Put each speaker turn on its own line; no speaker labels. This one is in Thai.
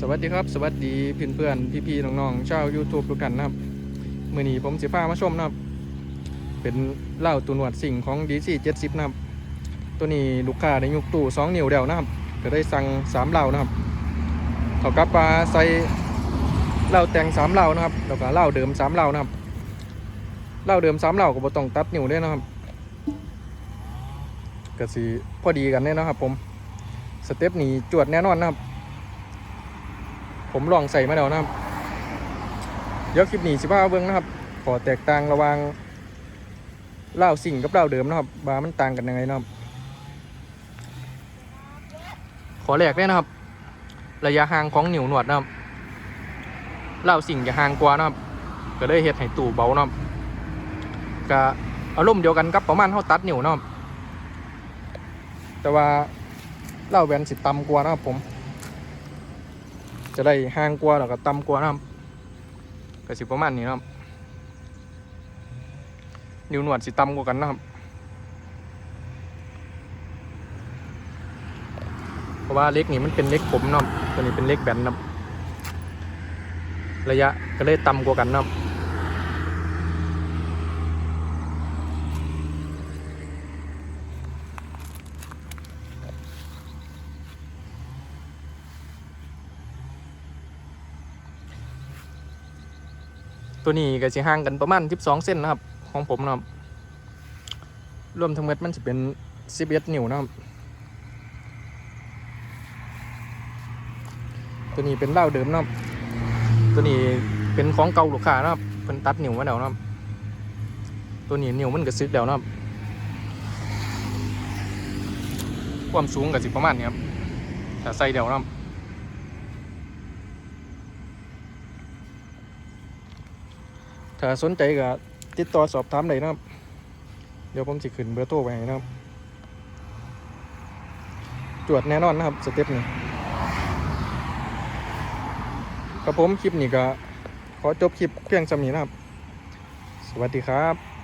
สวัสดีครับ สวัสดีเพื่อนเพื่อนพี่พี่ๆน้องๆชาว YouTube ทุกท่านนะครับมือนี้ผมสิพามาชมนะครับ เป็นเหล้าตูหนวดสิ่งของ DC 70นะครับ ตัวนี้ลูกค้าได้ยกตู้2นิ้วเดียวนะครับ ก็ได้สั่ง3เหล้านะครับเขากลับมาใส่เหล้าแต่ง3เหล้านะครับแล้วก็เหล้าเดิม3เหล้านะครับเหล้าเดิม3เหล้าก็บ่ต้องตัดนิ้วด้วยนะครับก็สิพอดีกันแน่นะครับผมสเต็ปนี้จวดแน่นอนนะครับ ผมลองใส่มาแล้วนะครับเดี๋ยวคลิปนี้สิว่าเบิ้งนะครับ ขอแตกต่างระว่างเล้าสิ่งกับเล้าเดิมนะครับว่ามันต่างกันยังไงนะครับ ขอแรกเลยนะครับ ระยะห่างของหนิวหนวดนะครับเล้าสิ่งจะห่างกว่านะครับ ก็เลยเฮ็ดให้ตู่เบานะครับก็อารมณ์เดียวกันกับประมาณเท่าตัดหนิวนะครับแต่ว่าเล้าแวนสิต่ำกว่านะครับผม จะได้ห้างกว่าแล้วก็ต่ำกว่านะครับก็สิประมาณนี้นะครับ นิ้วหนวดสิต่ำกว่ากันนะครับ เพราะว่าเล็กนี่มันเป็นเล็กผมเนาะตัวนี้เป็นเล็กแบนนะครับ ระยะก็เลยต่ำกว่ากันนะครับ ตัวนี้ก็สิห่างกันประมาณ12เส้นนะครับ ของผมนะครับ รวมทั้งหมดมันจะเป็น11นิ้วนะครับ ตัวนี้เป็นเหล้าเดิมนะครับ ตัวนี้เป็นของเก่าลูกค้านะครับเป็นตัดนิ้วมาแล้วนะครับ ตัวนี้นิ้วมันก็ซึกแล้วนะครับ ความสูงก็สิประมาณนี้ครับแต่ใส่เดียวนะครับ ถ้าสนใจก็ติดต่อสอบถามได้นะครับ เดี๋ยวผมจะขึ้นเบอร์โทรไว้ให้นะครับ จวดแน่นอนนะครับสเต็ปนี้ครับผมคลิปนี้ก็ขอจบคลิปเพียงสำนี้นะครับ สวัสดีครับ